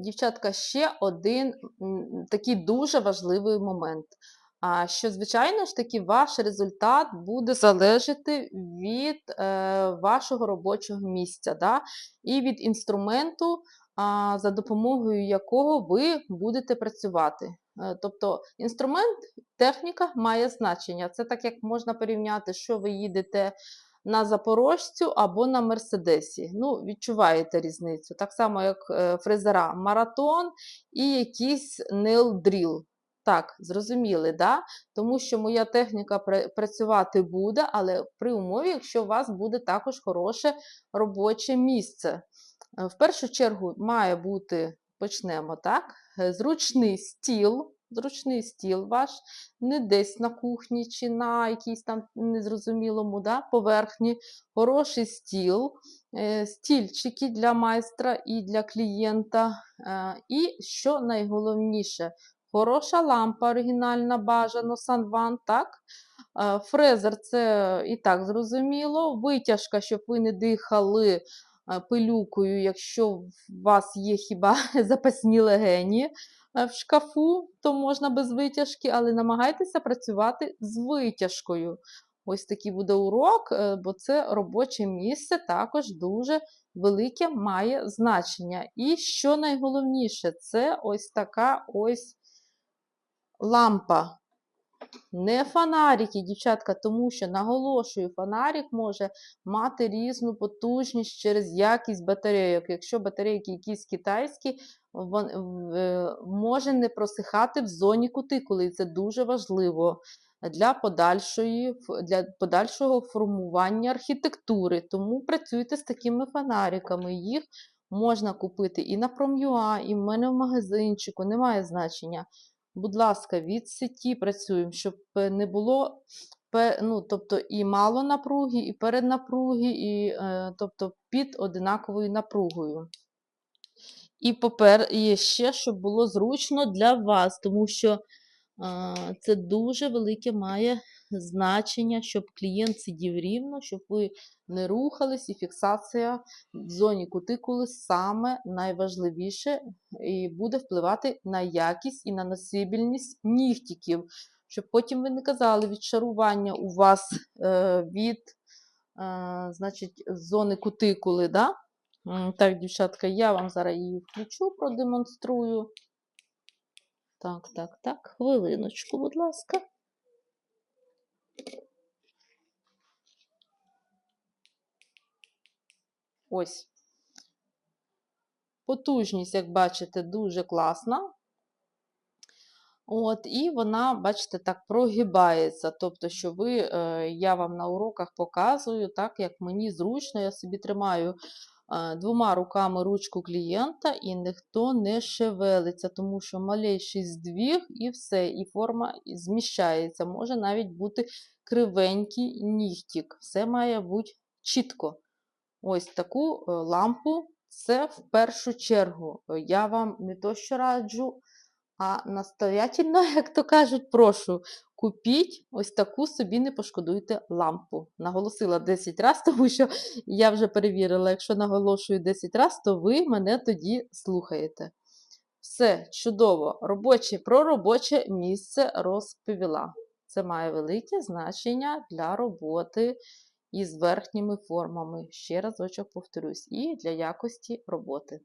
дівчатка, ще один такий дуже важливий момент. Що, звичайно ж таки, ваш результат буде залежати від е, вашого робочого місця, да? і від інструменту, а, за допомогою якого ви будете працювати. Е, Тобто інструмент, техніка має значення. Це так, як можна порівняти, що ви їдете на Запорожцю або на Мерседесі. Ну, відчуваєте різницю. Так само, як е, фрезера маратон і якийсь нейл-дріл. Так, зрозуміли, да? тому що моя техніка працювати буде, але при умові, якщо у вас буде також хороше робоче місце. Е, В першу чергу має бути, почнемо так, е, зручний стіл, зручний стіл ваш, не десь на кухні чи на якійсь там незрозумілому да, поверхні, хороший стіл, е, стільчики для майстра і для клієнта. е, І що найголовніше, хороша лампа оригінальна, бажано Санван, так? Е, Фрезер це і так зрозуміло. Витяжка, щоб ви не дихали пилюкою, якщо у вас є хіба запасні легені в шкафу, то можна без витяжки, але намагайтеся працювати з витяжкою. Ось такий буде урок, е, бо це робоче місце також дуже велике має значення. І що найголовніше, це ось така ось лампа. Не фонарики, дівчатка, тому що, наголошую, фонарик може мати різну потужність через якість батарейок. Якщо батарейки якісь китайські, е, може не просихати в зоні кутикули. І це дуже важливо для, подальшої, для подальшого формування архітектури. Тому працюйте з такими фонариками. Їх можна купити і на Prom.ua, і в мене в магазинчику, немає значення. Будь ласка, від сеті працюємо, щоб е, не було ну, тобто і мало напруги, і переднапруги, і е, тобто під одинаковою напругою. І, попер... і ще, щоб було зручно для вас, тому що це дуже велике має значення, щоб клієнт сидів рівно, щоб ви не рухались, і фіксація в зоні кутикули саме найважливіше і буде впливати на якість і на носибільність нігтіків, щоб потім ви не казали відшарування у вас е, від е, значить, зони кутикули. Да? Так, дівчатка, я вам зараз її включу, продемонструю. Так, так, так, хвилиночку, будь ласка. Ось. Потужність, як бачите, дуже класна. От, і вона, бачите, так прогибається. Тобто, що ви, е, я вам на уроках показую, так, як мені зручно, я собі тримаю двома руками ручку клієнта і ніхто не шевелиться, тому що малейший здвіг і все, і форма зміщається. Може навіть бути кривенький нігтік. Все має бути чітко. Ось таку е, лампу. Це в першу чергу. Е, Я вам не то що раджу, а настоятельно, як то кажуть, прошу, купіть ось таку собі не пошкодуйте лампу. Наголосила 10 разів, тому що я вже перевірила, якщо наголошую 10 разів, то ви мене тоді слухаєте. Все, чудово. Робоче, про робоче місце розповіла. Це має велике значення для роботи із верхніми формами. Ще разочок повторюсь, і для якості роботи.